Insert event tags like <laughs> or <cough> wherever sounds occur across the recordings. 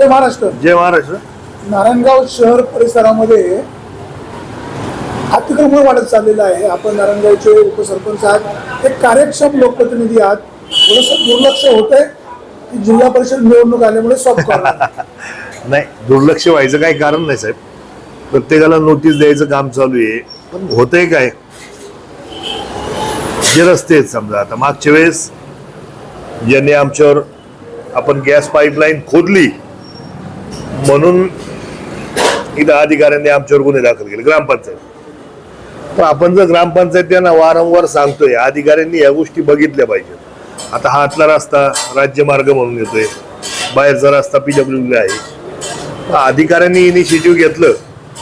जय महाराष्ट्र. जय महाराष्ट्र. नारायणगाव शहर परिसरामध्ये अतिक्रमण वाढत चाललेलं आहे. आपण नारायणगावचे उपसरपंच आहात. एक कार्यक्षम लोकप्रतिनिधी आहात. थोडंसं दुर्लक्ष होत आहे की जिल्हा परिषद निवडणूक आल्यामुळे सॉफ्ट करणार <laughs> नाही. दुर्लक्ष व्हायचं काही कारण नाही साहेब. प्रत्येकाला नोटीस द्यायचं काम चालू आहे. पण होतंय काय? जे रस्ते आहेत समजा आता मागच्या वेळेस ज्यांनी आमच्यावर आपण गॅस पाईपलाईन खोदली म्हणून इथं अधिकाऱ्यांनी आमच्यावर गुन्हे दाखल केले ग्रामपंचायत. पण आपण जर ग्रामपंचायत त्यांना वारंवार सांगतोय अधिकाऱ्यांनी या गोष्टी बघितल्या पाहिजेत. आता हा आतला रस्ता राज्यमार्ग म्हणून येतोय बाहेरचा रस्ता पीडब्ल्यू आहे. अधिकाऱ्यांनी इनिशिएटिव्ह घेतलं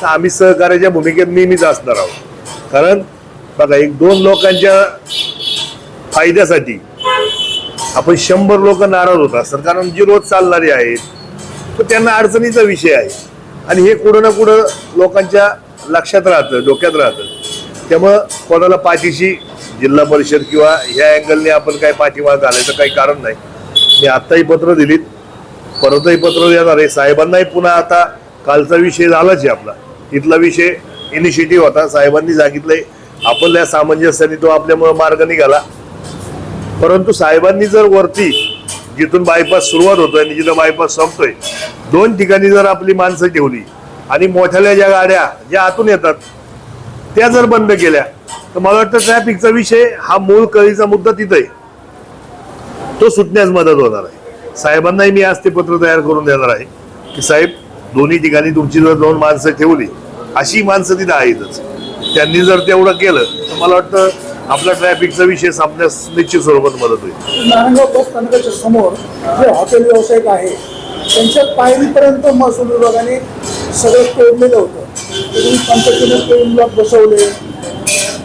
तर आम्ही सहकार्याच्या भूमिकेत नेहमीच असणार आहोत. कारण बघा एक दोन लोकांच्या फायद्यासाठी आपण शंभर लोक नाराज होत असतात. कारण जी रोज चालणारी आहेत तर त्यांना अडचणीचा विषय आहे. आणि हे कुठं ना कुठं लोकांच्या लक्षात राहतं डोक्यात राहतं. त्यामुळं कोणाला पाठीशी जिल्हा परिषद किंवा ह्या अँगलने आपण काय पाठिंबा घालायचं काही कारण नाही. मी आत्ताही पत्र दिलीत. परतही पत्र देणार आहे. साहेबांनाही पुन्हा आता कालचा विषय झालाच आहे आपला. तिथला विषय इनिशिएटिव्ह होता. साहेबांनी सांगितलंय आपल्या सामंजस्याने तो आपल्यामुळे मार्ग निघाला. परंतु साहेबांनी जर वरती जिथून बायपास सुरुवात होतोय आणि जिथं बायपास संपतोय. दोन ठिकाणी जर आपली माणसं ठेवली आणि मोठ्याल्या ज्या गाड्या ज्या आतून येतात त्या जर बंद केल्या तर मला वाटतं ट्रॅफिकचा विषय हा मूळ कळीचा मुद्दा तिथं आहे तो सुटण्यास मदत होणार आहे. साहेबांनाही मी आज ते पत्र तयार करून देणार आहे की साहेब दोन्ही ठिकाणी तुमची जर दोन माणसं ठेवली अशी माणसं तिथं आहेतच. त्यांनी जर तेवढं केलं तर मला वाटतं आपला ट्रॅफिकचा विषय संपण्यास निश्चित स्वरूपात मदत होईल. नारायणगाव बस स्थानकाच्या समोर जे हॉटेल व्यावसायिक आहे त्यांच्या पायरीपर्यंत महसूल विभागाने सगळं तोडलेलं होतं. तुम्ही पंचायतीने ब्लॉक बसवले.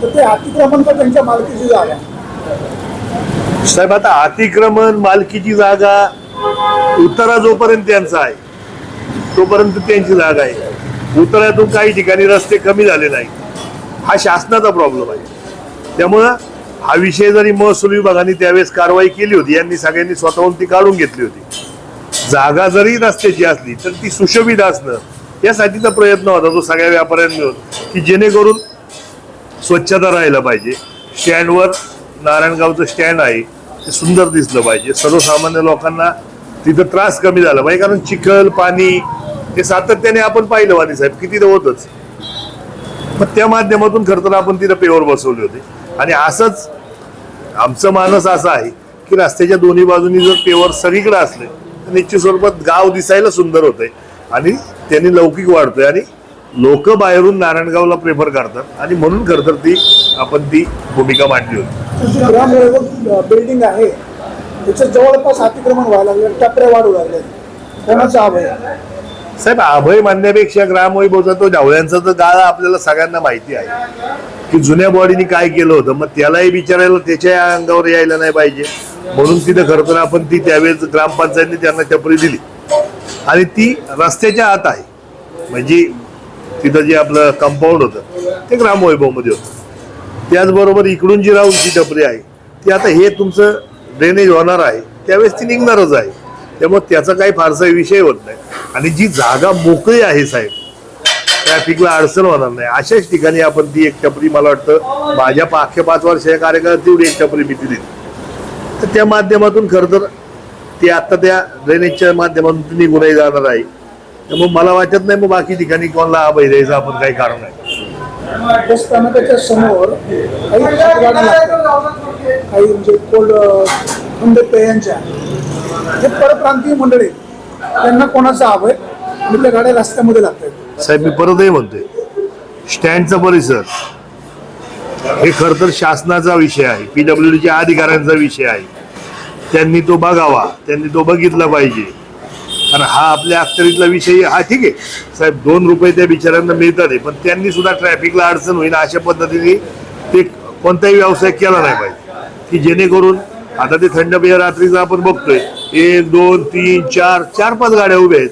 तर ते अतिक्रमण का त्यांच्या मालकीची जागा. साहेब आता अतिक्रमण मालकीची जागा उतारा जोपर्यंत त्यांचा आहे. तोपर्यंत त्यांची जागा आहे. उतार्यातून काही ठिकाणी रस्ते कमी झाले नाही हा शासनाचा प्रॉब्लेम आहे. त्यामुळं हा विषय जरी महसूल विभागाने त्यावेळेस कारवाई केली होती यांनी सगळ्यांनी स्वतःहून ती काढून घेतली होती. जागा जरी रस्त्याची असली तर ती सुशोभित असणं यासाठीचा प्रयत्न होता तो सगळ्या व्यापाऱ्यांनी होत की जेणेकरून स्वच्छता राहायला पाहिजे. स्टँडवर नारायणगावचं स्टँड आहे ते सुंदर दिसलं पाहिजे. सर्वसामान्य लोकांना तिथं त्रास कमी झाला पाहिजे कारण चिखल पाणी हे सातत्याने आपण पाहिलं वाणी साहेब किती तर होतच. मग त्या माध्यमातून खरं तर आपण तिथं पेवर बसवले होते. आणि असंच आमचं मानस असं आहे की रस्त्याच्या दोन्ही बाजूनी जर पेवर सगळीकडे असले तर निश्चित स्वरूपात गाव दिसायला सुंदर होतंय. आणि त्यांनी लौकिक वाढतोय आणि लोक बाहेरून नारायणगावला प्रेफर करतात. आणि म्हणून खरं तर ती आपण ती भूमिका मांडली होती. बिल्डिंग आहे. त्याच्या जवळपास अतिक्रमण व्हायला लागले टपऱ्या वाढू लागले कोणाचा अभय? साहेब अभय मानण्यापेक्षा ग्रामवैभवचा तो ढवळ्यांचा तर गाळा आपल्याला सगळ्यांना माहिती आहे. की जुन्या बॉडीने काय केलं होतं मग त्यालाही विचारायला त्याच्या अंगावर यायला नाही पाहिजे. म्हणून तिथं खरं तर आपण ती त्यावेळेस ग्रामपंचायतने त्यांना टपरी दिली. आणि ती रस्त्याच्या आत आहे. म्हणजे तिथं जे आपलं कंपाऊंड होतं ते ग्रामवैभवमध्ये होतं. त्याचबरोबर इकडून जी राहून जी टपरी आहे ती आता हे तुमचं ड्रेनेज होणार आहे त्यावेळेस ती निघणारच आहे. त्यामुळे त्याचा काही फारसा विषय होत नाही. आणि जी जागा मोकळी आहे साहेब ट्रॅफिकला अडचण होणार नाही. अशाच ठिकाणी आपण ती एक टपरी मला वाटतं माझ्या पाचशे पाच वर्षाच्या कार्यकाळात तेवढी एक टपरी मी दिली. तर त्या माध्यमातून खरं तर ते आता त्या ड्रेनेजच्या माध्यमातून ती निघूनही जाणार आहे. त्यामुळे मला वाटत नाही मग बाकी ठिकाणी कोणाला अभय द्यायचं आपण काही कारण नाही. बस स्थानकाच्या समोर काही गाड्या काही म्हणजे कोल्ड थंड पेयांच्या. हे परप्रांतीय मंडळी त्यांना कोणाचा अभय आणि त्या गाड्या रस्त्यामध्ये लागतात. साहेब मी परतही म्हणतोय. स्टँडचा परिसर. हे खर तर शासनाचा विषय आहे. पीडब्ल्यूडीच्या अधिकाऱ्यांचा विषय आहे. त्यांनी तो बघावा. त्यांनी तो बघितला पाहिजे. कारण हा आपल्या अखतरीतला विषय हा ठीक आहे. साहेब दोन रुपये त्या बिचाऱ्यांना मिळतात आहे पण त्यांनी सुद्धा ट्रॅफिकला अडचण होईल अशा पद्धतीने ते कोणताही व्यवसाय केला नाही पाहिजे. की जेणेकरून आता ते थंड पेय रात्रीचं आपण बघतोय. एक दोन तीन चार चार पाच गाड्या उभ्या आहेत.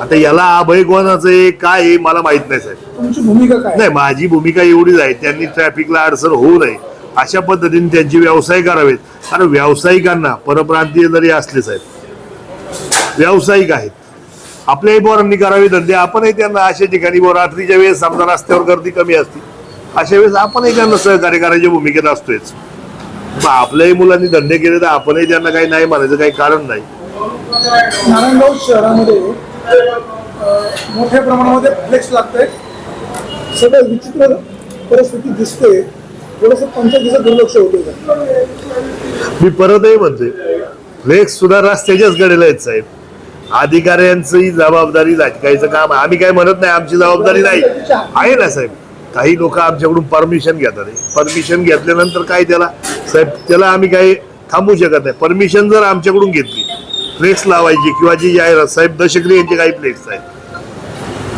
आता याला अभय कोणाचं आहे काय आहे मला माहीत नाही साहेब. तुमची भूमिका काय नाही माझी भूमिका एवढीच आहे त्यांनी ट्रॅफिकला अडचण होऊ नये. अशा पद्धतीने त्यांचे व्यवसाय करावेत. कारण व्यावसायिकांना परप्रांतीय जरी असले साहेब व्यावसायिक आहेत. आपल्याही पोरांनी करावे धंदे आपणही त्यांना अशा ठिकाणी रात्रीच्या वेळेस समजा रस्त्यावर गर्दी कमी असते. अशा वेळेस आपणही त्यांना सहकार्य करायच्या भूमिकेत असतोच मग आपल्याही मुलांनी धंदे केले तर आपणही त्यांना काही नाही म्हणायचं काही कारण नाही. नारायणगाव शहरामध्ये मोठ्या प्रमाणामध्ये फ्लेक्स लागत आहे सगळं विचित्र परिस्थिती दिसते थोडंसं पंचायतीचं दुर्लक्ष होते मी परतही म्हणते फ्लेक्स सुद्धा रस्त्याच्याच कडेला आहेत साहेब. अधिकाऱ्यांची जबाबदारी लाटकायचं काम आम्ही काय म्हणत नाही आमची जबाबदारी नाही. आहे ना साहेब. काही लोक आमच्याकडून परमिशन घेतात. परमिशन घेतल्यानंतर काय त्याला? साहेब त्याला आम्ही काही थांबू शकत नाही. परमिशन जर आमच्याकडून घेतली फ्लेक्स लावायची किंवा जी जाहिरात साहेब दशक्रियांचे काही फ्लेक्स आहेत.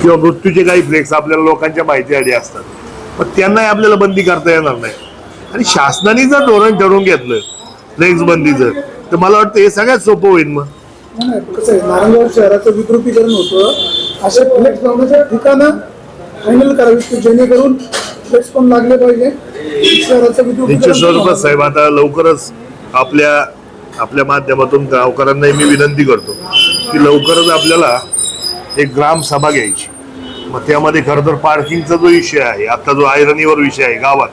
किंवा मृत्यूचे काही फ्लेक्स आपल्याला लोकांच्या माहितीसाठी असतात. पण त्यांनाही आपल्याला बंदी करता येणार नाही. आणि शासनाने जर धोरण ठरवून घेतलं फ्लेक्स बंदीचं तर मला वाटतं हे सगळ्यात सोपं होईल मग. कसं आहे नारायणगाव शहराचं विद्रुपीकरण होतं. असे फ्लेक्स लावण्याचं ठिकाणं करावी जेणेकरून फ्लेक्स पण लागले पाहिजे. शहराचं स्वरूपात साहेब आता लवकरच आपल्या आपल्या माध्यमातून गावकऱ्यांनाही मी विनंती करतो की लवकरच आपल्याला एक ग्राम सभा घ्यायची. मग त्यामध्ये खरं तर पार्किंगचा जो विषय आहे आता जो आयरनीवर विषय आहे गावात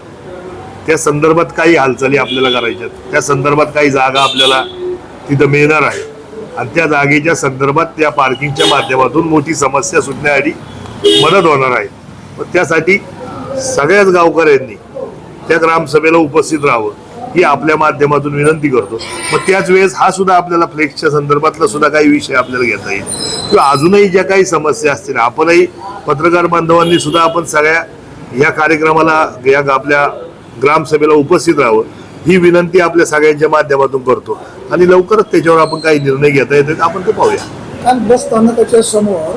त्या संदर्भात काही हालचाली आपल्याला करायच्यात त्या संदर्भात काही जागा आपल्याला तिथं मिळणार आहे आणि त्या जागेच्या संदर्भात त्या पार्किंगच्या माध्यमातून मोठी समस्या सुटण्यासाठी मदत होणार आहे. मग त्यासाठी सगळ्याच गावकऱ्यांनी त्या ग्रामसभेला उपस्थित राहावं. ही आपल्या माध्यमातून विनंती करतो. मग त्याच वेळेस हा सुद्धा आपल्याला फ्लेक्सच्या संदर्भातला सुद्धा काही विषय आपल्याला घेता येईल. किंवा अजूनही ज्या काही समस्या असतील आपणही पत्रकार बांधवांनी सुद्धा आपण सगळ्या या कार्यक्रमाला या आपल्या ग्रामसभेला उपस्थित राहावं ही विनंती आपल्या सगळ्यांच्या माध्यमातून करतो. आणि लवकरच त्याच्यावर आपण काही निर्णय घेता येतो आपण ते पाहूया. कारण बस स्थानकाच्या समोर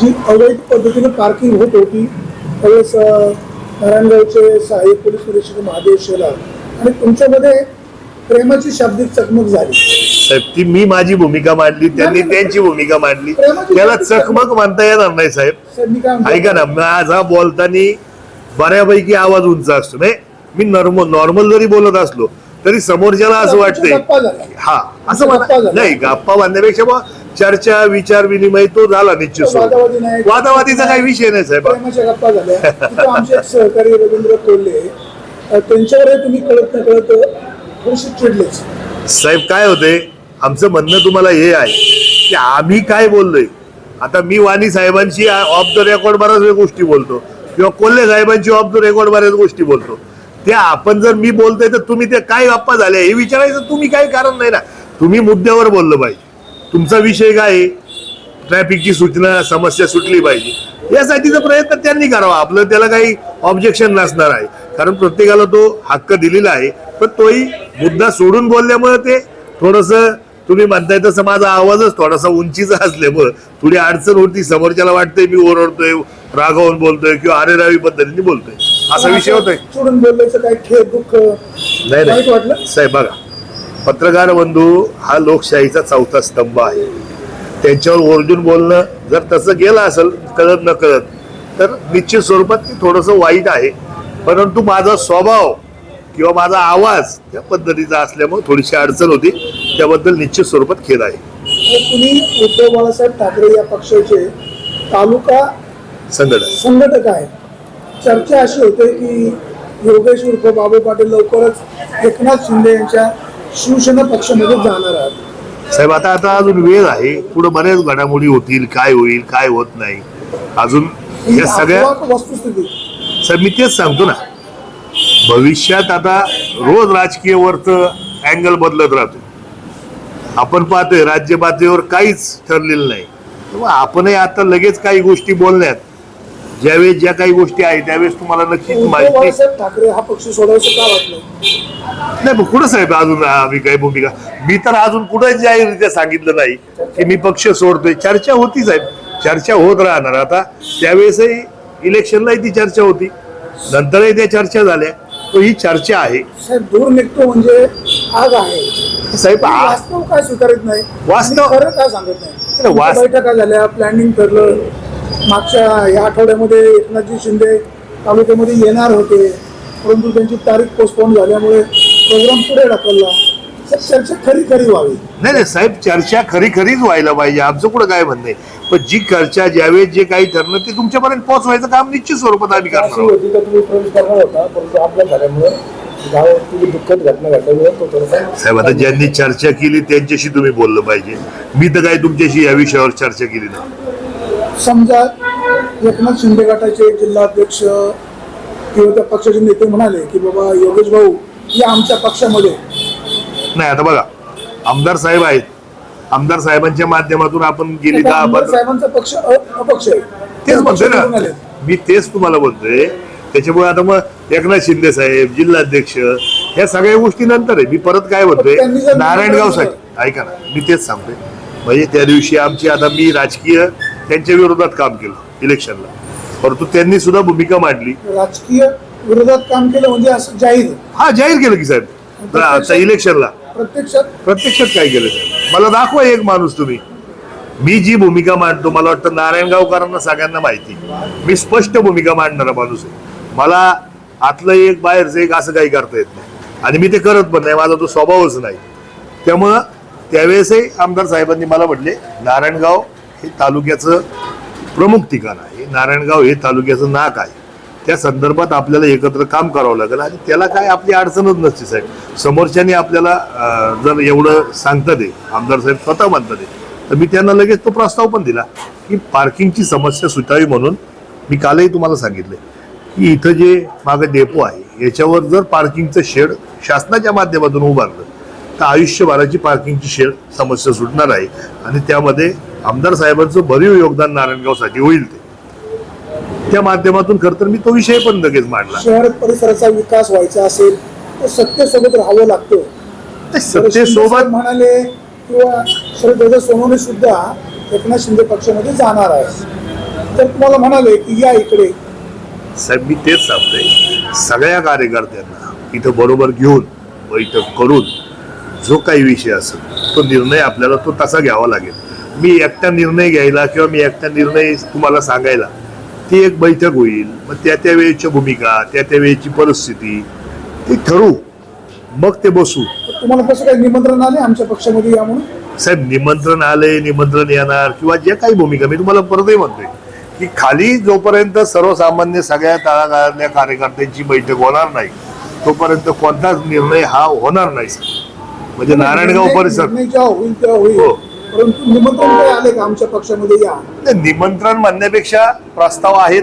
जी अवैध पद्धतीने पार्किंग होत होती त्यावेळेस नारायणगावचे सहाय्यक पोलीस निरीक्षक महादेव शेलार आणि तुमच्यामध्ये प्रेमाची शाब्दिक चकमक झाली. साहेब ती मी माझी भूमिका मांडली त्यांनी त्यांची भूमिका मांडली. त्याला चकमक. म्हणता येणार नाही साहेब. साहेब मी काय म्हणतो, ऐका ना माझा बोलताना बऱ्यापैकी आवाज उंच असतो नाही? मी नॉर्मल नॉर्मल जरी बोलत असलो तरी समोरच्याला असं वाटतंय. गप्पा झाल्या. हा असं गप्पा झाल्या. नाही गप्पा बांधण्यापेक्षा बुवा चर्चा विचार विनिमय तो झाला निश्चित वादावादी नाही. स्वरूपात. वादावादीचा काही विषय नाही साहेब. प्रेमाच्या गप्पा झाल्या. तिथे आमचे एक सहकारी रवींद्र कोल्हे त्यांच्यावरही तुम्ही कळत न कळत थोडीशी चिडलेच. साहेब काय होते आमचं म्हणणं तुम्हाला हे आहे की आम्ही काय बोललोय? आता मी वाणी साहेबांची ऑफ द रेकॉर्ड बऱ्याच वेळ गोष्टी बोलतो. किंवा कोल्हे साहेबांची ऑफ द रेकॉर्ड बऱ्याच गोष्टी बोलतो. त्या आपण जर मी बोलतोय तर तुम्ही ते काय गप्पा झाल्या हे विचारायचं तुम्ही काही कारण नाही ना. तुम्ही मुद्द्यावर बोललं पाहिजे. तुमचा विषय काय आहे? ट्रॅफिकची सूचना समस्या सुटली पाहिजे. यासाठीचा प्रयत्न त्यांनी करावा. आपलं त्याला काही ऑब्जेक्शन नसणार आहे. कारण प्रत्येकाला तो हक्क दिलेला आहे. पण तोही मुद्दा सोडून बोलल्यामुळे ते थोडस तुम्ही म्हणताय तसं माझा आवाजच थोडासा उंचीचा असल्यामुळं थोडी अडचण होती. समोरच्याला वाटतंय मी ओरडतोय रागावून बोलतोय किंवा अरेरावी पद्धतीने बोलतोय. असा विषय होतोय. सोडून बोलल्याचं खेळ दुःख नाही नाही. साहेब बघा. पत्रकार बंधू हा लोकशाहीचा चौथा स्तंभ आहे. त्यांच्यावर ओरडून बोलणं जर तसं गेलं असेल कळत न कळत तर निश्चित स्वरूपात ते थोडंसं वाईट आहे. परंतु माझा स्वभाव किंवा माझा आवाज त्या पद्धतीचा असल्यामुळे थोडीशी अडचण होती. त्याबद्दल निश्चित स्वरूपात खेद आहे. तुम्ही उद्धव बाळासाहेब ठाकरे या पक्षाचे तालुका संघटन संघटक आहे. चर्चा अशी होते की योगेश उर्फ बाबू पाटील लवकरच एकनाथ शिंदे यांच्या शिवसेना पक्षामध्ये जाणार आहात. साहेब आता आता अजून वेळ आहे. पुढे बऱ्याच घडामोडी होतील. काय होईल काय होत नाही. अजून या सगळ्या साहेब मी तेच सांगतो ना. भविष्यात आता रोज राजकीय वरच अँगल बदलत राहतो. आपण पाहतोय राज्य पातळीवर काहीच ठरलेलं नाही. आपणही आता लगेच काही गोष्टी बोलण्यात ज्यावेळेस ज्या काही गोष्टी आहेत त्यावेळेस तुम्हाला नक्कीच माहिती बाळासाहेब ठाकरे हा पक्ष सोडायचं का वाटलं? नाही कुठं साहेब अजून आम्ही काही भूमिका मी तर अजून कुठं जाहीररित्या सांगितलं नाही की मी पक्ष सोडतोय. चर्चा होती साहेब. चर्चा होत राहणार. आता त्यावेळेसही इलेक्शनलाही ती चर्चा होती. नंतरही त्या चर्चा झाल्या. तो ही चर्चा आहे. साहेब दूर निघतो म्हणजे आग आहे. साहेब आ- वास्तव काय स्वीकारत नाही? वास्तव- खरं काय सांगत नाही? अरे वास- तुमच्या बैठका झाल्या प्लॅनिंग ठरलं. मागच्या या आठवड्यामध्ये एकनाथजी शिंदे तालुक्यामध्ये येणार होते परंतु त्यांची तारीख पोस्टपोन झाल्यामुळे प्रोग्राम पुढे ढकलला. चर्चा खरी खरी व्हावी. नाही नाही साहेब चर्चा खरी खरीच व्हायला पाहिजे. आमचं कुठं काय म्हणणं आहे? पण जी चर्चा ज्यावेळेस जे काही ठरलं ते तुमच्यापर्यंत पोहोचवायचं काम निश्चित स्वरूपात आम्ही करणार आहोत. होती का तुम्ही प्रवेश करणार होता परंतु आपल्या झाल्यामुळे गावात तुम्ही दुःखद घटना घडल्यामुळे तो थोडासा साहेब आता ज्यांनी चर्चा केली त्यांच्याशी तुम्ही बोललं पाहिजे. मी तर काही तुमच्याशी या विषयावर चर्चा केली नाही. समजा एकनाथ शिंदे गटाचे जिल्हाध्यक्ष किंवा त्या पक्षाचे नेते म्हणाले की बाबा योगेश भाऊ या आमच्या पक्षामध्ये नाही आता बघा आमदार साहेब आहेत. आमदार साहेबांच्या माध्यमातून आपण गेली दहा आमदार पंधरा साहेबांचा पक्ष अ- अपक्ष आहे. तेच म्हणतोय ना. मी तेच तुम्हाला बोलतोय. त्याच्यामुळे आता मग एकनाथ शिंदे साहेब जिल्हाध्यक्ष ह्या सगळ्या गोष्टी नंतर आहे. मी परत काय म्हणतोय पण त्यांनी जर नारायणगाव साहेब ऐका ना मी तेच सांगतोय. म्हणजे त्या दिवशी आमची आता मी राजकीय त्यांच्या विरोधात काम केलं इलेक्शनला परंतु त्यांनी सुद्धा भूमिका मांडली. राजकीय विरोधात काम केलं म्हणजे असं जाहीर. हा जाहीर केलं की साहेब. आता इलेक्शनला प्रत्यक्षात प्रत्यक्षात काय केलं साहेब? मला दाखवा एक माणूस तुम्ही. मी जी भूमिका मांडतो मला वाटतं नारायणगावकरांना सगळ्यांना माहिती मी स्पष्ट भूमिका मांडणारा माणूस आहे. मला आतलं एक बाहेरचं एक असं काही करता येत नाही. आणि मी ते करत पण नाही. माझा तो स्वभावच नाही. त्यामुळं त्यावेळेसही आमदार साहेबांनी मला म्हटले नारायणगाव हे तालुक्याचं प्रमुख ठिकाण आहे. नारायणगाव हे तालुक्याचं नाक आहे. त्या संदर्भात आपल्याला एकत्र काम करावं लागेल आणि त्याला काय आपली अडचणच नसते साहेब. समोरच्यानी आपल्याला जर एवढं सांगता दे आमदार साहेब स्वतः म्हणतात दे तर मी त्यांना लगेच तो प्रस्ताव पण दिला की पार्किंगची समस्या सुटावी म्हणून मी कालही तुम्हाला सांगितले की इथं जे मागं डेपो आहे याच्यावर जर पार्किंगचं शेड शासनाच्या माध्यमातून उभारलं तर आयुष्यभराची पार्किंगची शेड समस्या सुटणार आहे आणि त्यामध्ये आमदार साहेबांचं भरीव योगदान नारायणगावसाठी होईल ते. त्या माध्यमातून खरं तर मी तो विषय पण लगेच मांडला. शहर परिसराचा विकास व्हायचा असेल तर सत्तेसोबत राहावं लागतं. सत्तेसोबत म्हणाले किंवा शरद सोनवणे सुद्धा एकनाथ शिंदे पक्षामध्ये जाणार आहे तर तुम्हाला म्हणाले की या इकडे. साहेब मी तेच सांगतोय. सगळ्या कार्यकर्त्यांना इथं बरोबर घेऊन बैठक करून जो काही विषय असेल तो निर्णय आपल्याला तो तसा घ्यावा लागेल. मी एकटा निर्णय घ्यायला किंवा मी एकटा निर्णय तुम्हाला सांगायला ती एक बैठक होईल. मग त्या त्या वेळेच्या भूमिका त्या त्या वेळेची परिस्थिती ती ठरवू मग ते बसू. तुम्हाला कसं काही निमंत्रण आले आमच्या पक्षामध्ये या म्हणून? साहेब निमंत्रण आले निमंत्रण येणार किंवा जे काही भूमिका मी तुम्हाला परतही म्हणतोय की खाली जोपर्यंत सर्वसामान्य सगळ्या तळागाळातल्या कार्यकर्त्यांची बैठक होणार नाही तोपर्यंत कोणताच निर्णय हा होणार नाही. म्हणजे नारायणगाव निर्णय- परिसर. होईल तेव्हा होईल. हो. परंतु निमंत्रण काय आले का आमच्या पक्षामध्ये या? नाही, निमंत्रण म्हणण्यापेक्षा प्रस्ताव आहेत.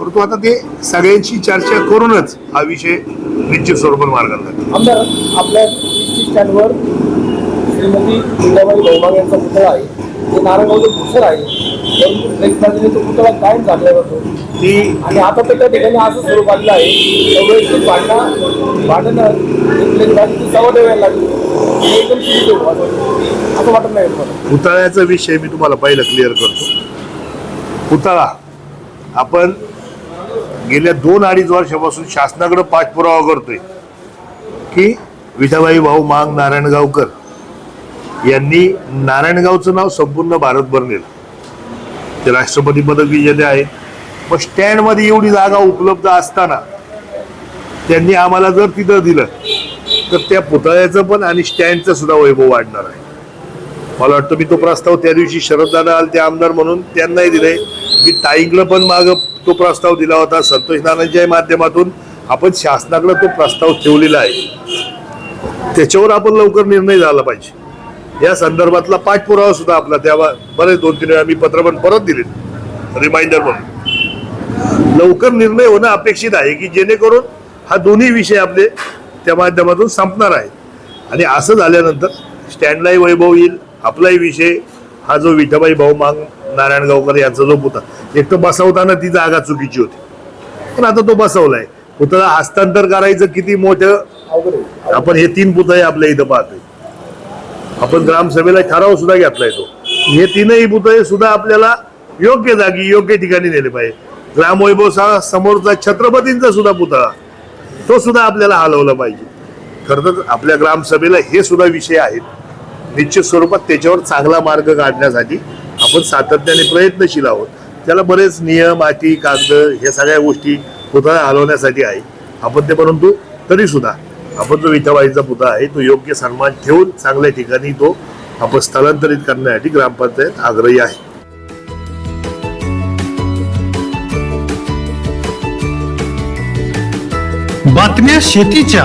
परंतु आता ते सगळ्यांची चर्चा करूनच हा विषय निश्चित स्वरूपात मार्गाला लागेल. आमदार आपल्या एसटी स्टँडवर श्रीमती इंदाबाई यांचा पुतळा आहे. ते नारायणगावचं भूषण आहे. परंतु तो पुतळा कायम जातो ती आणि आता तर त्या ठिकाणी असं स्वरूप आलेलं आहे. भांडणं भांडणं लागली. हे एकदम. असं वाटत नाही पुतळ्याचा विषय मी तुम्हाला पहिला क्लिअर करतो. पुतळा आपण गेल्या दोन अडीच वर्षापासून शासनाकडे पाठपुरावा करतोय की विठाबाई भाऊ मांग नारायणगावकर यांनी नारायणगावचं नाव संपूर्ण भारतभर नेलं ते राष्ट्रपती पदक विजेते आहेत मग स्टँडमध्ये एवढी जागा उपलब्ध असताना त्यांनी आम्हाला जर तिथं दिलं तर त्या पुतळ्याचं पण आणि स्टँडचं सुद्धा वैभव वाढणार आहे. मला वाटतं मी तो प्रस्ताव त्या दिवशी शरददादा आले ते आमदार म्हणून त्यांनाही दिले मी ताईंकडं पण माग तो प्रस्ताव दिला होता संतोष नानांच्या माध्यमातून. आपण शासनाकडे तो प्रस्ताव ठेवलेला आहे. त्याच्यावर आपण लवकर निर्णय झाला पाहिजे. या संदर्भातला पाठपुरावा सुद्धा आपला त्यावर बरेच दोन तीन वेळा मी पत्र पण परत दिले रिमाइंडर म्हणून. लवकर निर्णय होणं अपेक्षित आहे की जेणेकरून हा दोन्ही विषय आपले त्या माध्यमातून संपणार आहेत. आणि असं झाल्यानंतर स्टँडलाही वैभव येईल. आपलाही विषय हा जो विठाबाई भाऊ मांग नारायणगावकर यांचा जो पुतळा एक तर बसवताना ती जागा चुकीची होती. पण आता तो बसवलाय. पुतळा हस्तांतर करायचं किती मोठं? आपण हे तीन पुतळे आपल्या इथं पाहतोय. आपण ग्रामसभेला ठराव सुद्धा घेतलाय तो. हे तीनही पुतळे सुद्धा आपल्याला योग्य जागी योग्य ठिकाणी नेले पाहिजे. ग्रामवैभव समोरचा छत्रपतींचा सुद्धा पुतळा तो सुद्धा आपल्याला हलवला पाहिजे. खरं तर आपल्या ग्रामसभेला हे सुद्धा विषय आहेत. निश्चित स्वरूपात त्याच्यावर चांगला मार्ग काढण्यासाठी आपण सातत्याने प्रयत्नशील आहोत. त्याला बरेच नियम अटी कागद हे सगळ्या गोष्टी पुतळा हलवण्यासाठी आहे. आपण ते परंतु तरीसुद्धा आपण जो विठाबाईचा पुतळा आहे तो योग्य सन्मान ठेवून चांगल्या ठिकाणी तो आपण स्थलांतरित करण्यासाठी ग्रामपंचायत आग्रही आहे. बातम्या शेतीच्या